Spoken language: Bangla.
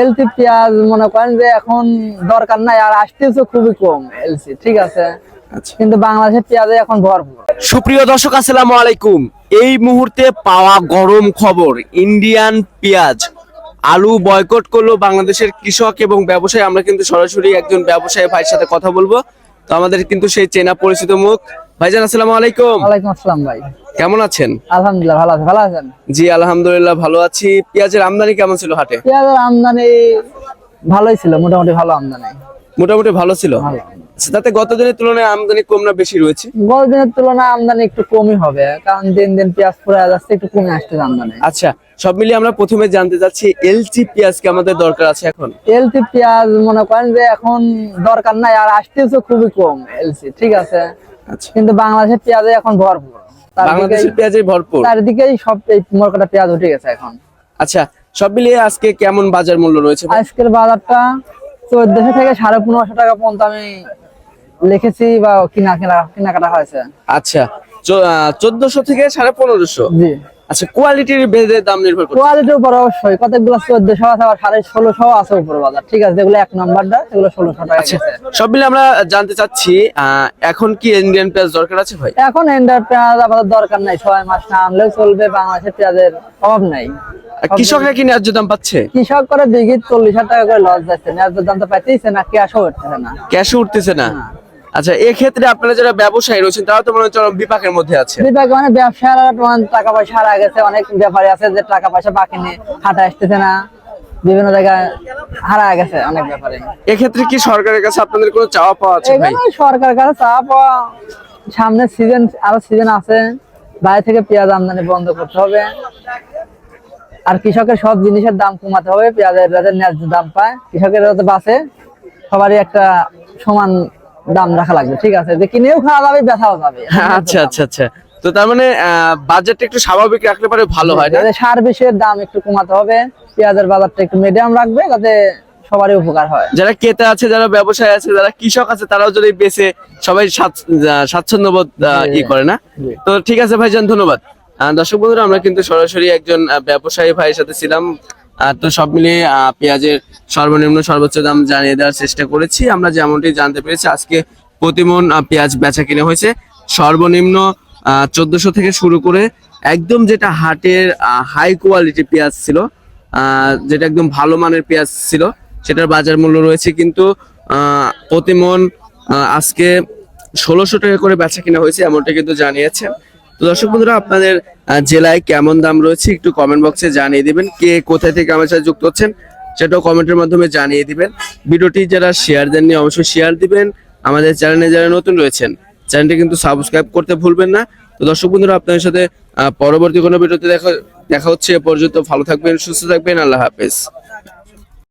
এলসি পেঁয়াজ মনে করেন যে এখন দরকার নাই আর আসতেছে খুবই কম এলসি ঠিক আছে? আচ্ছা। কিন্তু বাংলাদেশের পেঁয়াজে এখন ভরপুর। সুপ্রিয় দর্শক আসসালামু আলাইকুম। এই মুহূর্তে পাওয়া গরম খবর ইন্ডিয়ান পেঁয়াজ। আলু বয়কট করল বাংলাদেশের কৃষক এবং ব্যবসায়ী। আমরা কিন্তু সরাসরি একজন ব্যবসায়ী ভাইয়ের সাথে কথা বলব। তো আমাদের কিন্তু সেই চেনা পরিচিত মুখ। ভাইজান আসসালামু আলাইকুম। ওয়ালাইকুম আসসালাম ভাই। কেমন আছেন? আলহামদুলিল্লাহ ভালো আছে। ভালো আছেন? জি আলহামদুলিল্লাহ ভালো আছি। পেঁয়াজের আমদানি কেমন ছিল হাটে? পেঁয়াজের আমদানি ভালোই ছিল মোটামুটি ভালো আমদানি। মোটামুটি ভালো ছিল? আচ্ছা, তাতে গত দিনের তুলনায় আমদানি কম না বেশি রয়েছে? গত দিনের তুলনায় আমদানি একটু কমই হবে কারণ দিন দিন পেঁয়াজ পুরা যাচ্ছে একটু কমে আসছে আমদানি। আচ্ছা সব মিলিয়ে আমরা প্রথমে জানতে চাচ্ছি এলচি পেঁয়াজ কি আমাদের দরকার আছে এখন? এলসি পেঁয়াজ মনে করেন যে এখন দরকার নাই আর আসতেছে খুবই কম এলসি ঠিক আছে? আচ্ছা। কিন্তু বাংলাদেশের পেঁয়াজে এখন ভরপুর। বাংলাদেশের পেঁয়াজে ভরপুর? চারিদিকেই সব এই মরকটা পেঁয়াজ উঠে গেছে এখন। আচ্ছা সব মিলিয়ে আজকে কেমন বাজার মূল্য রয়েছে আজকের বাজারটা চোদ্দশো থেকে সাড়ে পনেরোশো টাকা পর্যন্ত আমি লিখেছি বা কিনা কেনা কেনাকাটা হয়েছে। আচ্ছা চোদ্দশো থেকে সাড়ে পনেরোশো? জি। আচ্ছা কোয়ালিটির ভেদে দাম নির্ভর করে কোয়ালিটির উপর অবশ্যই। কতগুলো চোদ্দশো আছে আবার সাড়ে ষোলোশো আছে উপর বাজার। ঠিক আছে যেগুলো এক নাম্বারটা সেগুলো ষোলোশো টাকা আচ্ছা গেছে। সব মিলিয়ে আমরা জানতে চাচ্ছি এখন কি ইন্ডিয়ান পেঁয়াজ দরকার আছে ভাই? এখন এন্ডার পেঁয়াজ আমাদের দরকার নাই ছয় মাস না আনলেও চলবে বাংলাদেশের পেঁয়াজের অভাব নাই। কৃষকরা কি ন্যায্য দাম পাচ্ছে? কৃষক করে বিঘি চল্লিশ হাজার টাকা করে লস যাচ্ছে ন্যায্য দাম তো পাইতেইছে না ক্যাশও উঠতেছে না। ক্যাশে উঠতেছে না। না। আচ্ছা এক্ষেত্রে আপনারা যারা ব্যবসায়ী রয়েছেন তারা তো মনে হচ্ছে বিপাকের মধ্যে আছে। বিভাগে মানে ব্যবসার টাকা পয়সা হারা গেছে অনেক ব্যাপারে আছে যে টাকা পয়সা বাকি নিয়ে হাঁটা আসতেছে না। বিভিন্ন জায়গায় হারা গেছে অনেক ব্যাপারে। এক্ষেত্রে কি সরকারের কাছে আপনাদের কোনো চাওয়া পাওয়া আছে ভাই? সরকার কাছে চা পাওয়া সামনে সিজন আরও সিজন আছে বাইরে থেকে পেঁয়াজ আমদানি বন্ধ করতে হবে। আর কৃষকের সব জিনিসের দাম কমাতে হবে পেঁয়াজের যাতে ন্যায্য দাম পায়। কৃষকের যাতে বাঁচে সবারই একটা সমান দাম রাখা লাগবে ঠিক আছে? যে কিনেও খাওয়া যাবে বেচাও যাবে। আচ্ছা আচ্ছা আচ্ছা। তো তার মানে বাজেটটা একটু স্বাভাবিক রাখলে পারে ভালো হয় না? সার বিষের দাম একটু কমাতে হবে পেঁয়াজের বাজারটা একটু মিডিয়াম রাখবে যাতে সবারই উপকার হয়। যারা ক্রেতা আছে যারা ব্যবসায়ী আছে যারা কৃষক আছে তারাও যদি বেছে সবাই স্বাচ্ছন্দ্য বোধ ই করে না? তো ঠিক আছে ভাইজান ধন্যবাদ। দর্শক বন্ধুরা আমরা কিন্তু সরাসরি একজন ব্যবসায়ী ভাইয়ের সাথে ছিলাম। তো সব মিলিয়ে পেঁয়াজের সর্বনিম্ন সর্বোচ্চ দাম জানিয়ে দেওয়ার চেষ্টা করেছি। আমরা যেমনটি জানতে পেরেছি, আজকে প্রতিমন পেঁয়াজ বেচা কিনে হয়েছে। সর্বনিম্ন চোদ্দশো থেকে শুরু করে একদম যেটা হাটের হাই কোয়ালিটি পেঁয়াজ ছিল যেটা একদম ভালো মানের পেঁয়াজ ছিল, সেটার বাজার মূল্য রয়েছে কিন্তু প্রতিমন আজকে ষোলোশো টাকা করে বেচা কিনা হয়েছে, এমনটা কিন্তু জানিয়েছেন তো দর্শক বন্ধুরা, আপনাদের জেলায় কেমন দাম রয়েছে একটু কমেন্ট বক্সে জানিয়ে দিবেন। কে কোথায় থেকে আমার সাথে যুক্ত হচ্ছেন সেটাও কমেন্টের মাধ্যমে জানিয়ে দিবেন। ভিডিওটি যারা শেয়ার দেননি, অবশ্যই শেয়ার দিবেন। আমাদের চ্যানেলে যারা নতুন রয়েছেন চ্যানেলটি কিন্তু সাবস্ক্রাইব করতে ভুলবেন না। তো দর্শক বন্ধুরা, আপনাদের সাথে পরবর্তী কোনো ভিডিওতে দেখা দেখা হচ্ছে এ পর্যন্ত। ভালো থাকবেন, সুস্থ থাকবেন। আল্লাহ হাফেজ।